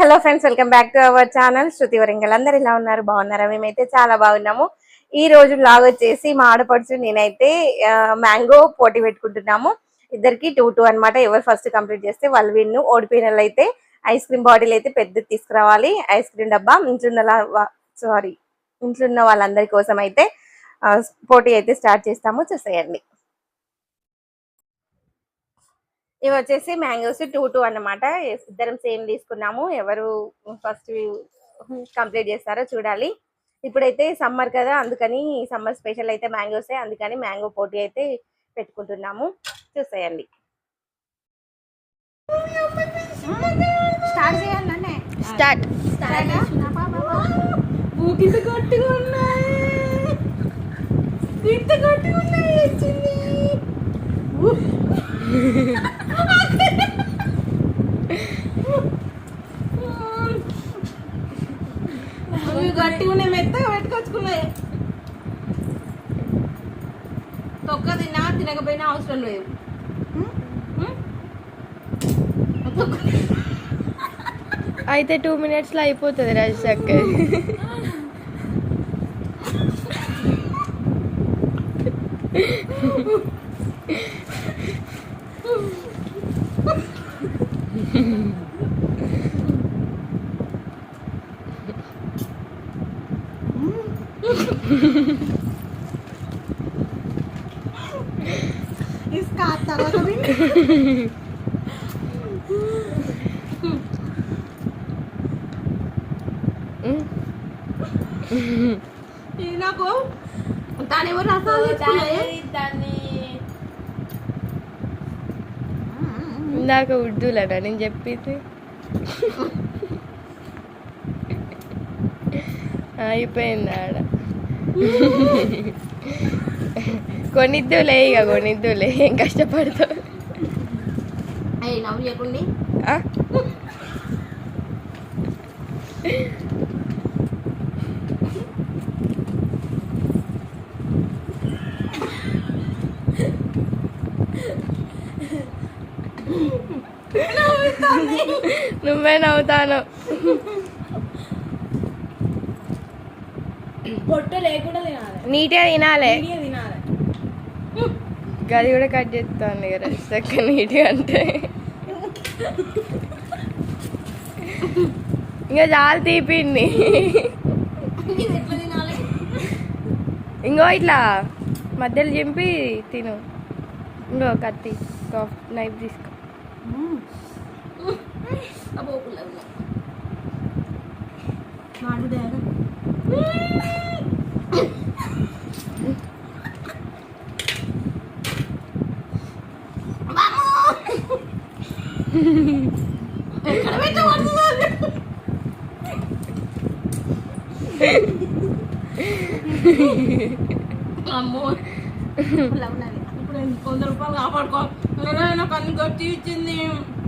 Hello friends welcome back to our channel. Shruti Warangal. అందరు ఎలా ఉన్నారు? బాగున్నారా? మేమైతే చాలా బాగున్నాము. ఈ రోజు లాగ్ వచ్చేసి మా ఆడపడుచు నేనైతే మ్యాంగో పోటీ పెట్టుకుంటున్నాము. ఇద్దరికి టూ టూ అన్నమాట. ఎవరు ఫస్ట్ కంప్లీట్ చేస్తే వాళ్ళు విన్ను. ఓడిపోయిన అయితే ఐస్ క్రీమ్ బాటిల్ అయితే పెద్దది తీసుకురావాలి. ఐస్ క్రీమ్ డబ్బా. ఇంట్లో సారీ ఇంట్లో ఉన్న వాళ్ళందరి కోసం అయితే పోటీ అయితే స్టార్ట్ చేస్తాము. చూసేయండి. ఇవి వచ్చేసి మ్యాంగోస్ టూ టూ అన్నమాట. ఇద్దరం సేమ్ తీసుకున్నాము. ఎవరు ఫస్ట్ కంప్లీట్ చేస్తారో చూడాలి. ఇప్పుడైతే సమ్మర్ కదా అందుకని సమ్మర్ స్పెషల్ అయితే మ్యాంగోసే అందుకని మ్యాంగో పోటీ అయితే పెట్టుకుంటున్నాము. చూసేయండి. స్టార్ట్ చేయాలనే స్టార్ట్. ఊకింత గట్టిగా ఉన్నాయి. ఇంత గట్టిగా ఉన్నాయి మెత్తగా పెట్టుకొచ్చుకున్నాయి తొక్క తిన్నా తినకపోయినా అవసరం లేదు. అయితే టూ మినిట్స్లో అయిపోతుంది రాజశక్క इसका తర్వాత విన్ ఇది నాకు తానేమో రసాలు తెచ్చుకున్నాయి. ఇందాక ఉర్దూలనా నేను చెప్పింది అయిపోయింది ఆడ కొనిద్దులే ఇక కొనిద్దులే. ఏం కష్టపడతావు? నువ్వే నవ్వుతాను. పొట్టు లేకుండా తినాలి. నీట్గా తినాలే. గది కూడా కట్ చేస్తాను కదా చక్క నీట్గా అంటే. ఇంకా చాలు తినాలి? ఇంకో ఇట్లా మధ్యలో చింపి తిను. ఇంకో కత్తి నైఫ్ తీసుకో.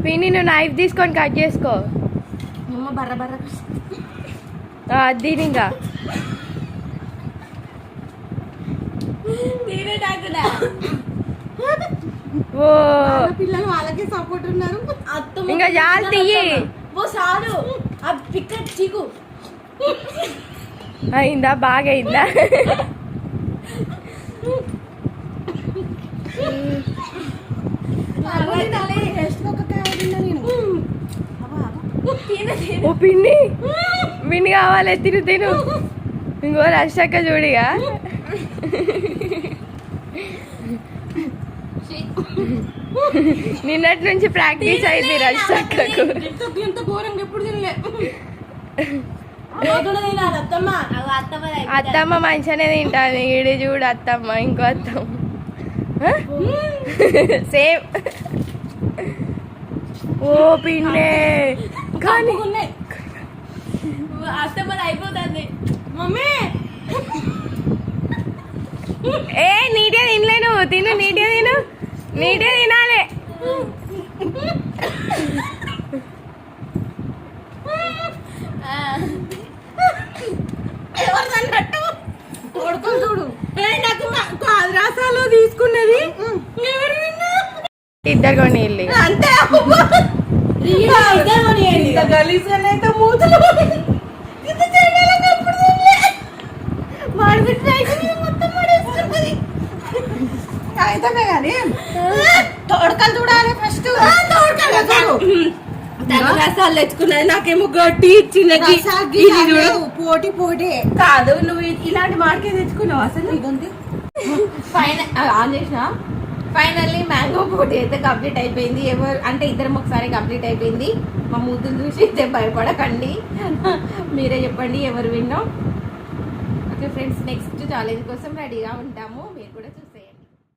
పిన్ని నువ్వు నైఫ్ తీసుకొని కట్ చేసుకో. అమ్మ బర్ర బర్ర. దీని ఇంకా. నేనే డాక్టరా ఓ. పిల్లలు వాళ్ళకే సపోర్ట్ ఉన్నారు. అత్తమ్మ ఇంకా చాలు తీయి. ఓ సారు ఆ పిక్క చీకు. అయిందా? బాగా అయిందా ఓ పిన్ని. పిన్ని కావాలి తిను తిను. ఇంకో రషక్క చూడిగా నిన్నటి నుంచి ప్రాక్టీస్ అయింది తినాలి. అత్తమ్మ. అత్తమ్మ మంచిగానే తింటాను ఈడి చూడు అత్తమ్మ ఇంకో అత్తమ్మ. సేమ్. ఓ పిన్నే. కానీ ఉన్నాయి అత్తమ్మ అయిపోతుంది. మమ్మీ. ఏ నీట్గా తినలేను తిను నీట్గా తిను. నీట్గా తినాలి. రసాలు తీసుకున్నది. ఎవరు విన్నా ఇద్దరు కొని ఇల్లు అంతే మూతులు. అయితమే కానీ తోడకలు చూడాలి ఫస్ట్ రసాలు తెచ్చుకున్నది నాకేమో గట్టి ఇచ్చింది. పోటీ పోటీ. కాదు నువ్వు ఇలాంటి మార్కే తెచ్చుకున్నావు అసలు? ఇదంతే ఫైనల్ ఆన్ చేసిన? ఫైనల్లీ మ్యాంగో పోటీ అయితే కంప్లీట్ అయిపోయింది. ఎవరు అంటే ఇద్దరం ఒకసారి కంప్లీట్ అయిపోయింది. మా ముద్దును చూసి అయితే భయపడకండి. మీరే చెప్పండి ఎవరు విన్నాం. ఓకే ఫ్రెండ్స్ నెక్స్ట్ ఛాలెంజ్ కోసం రెడీగా ఉంటాము.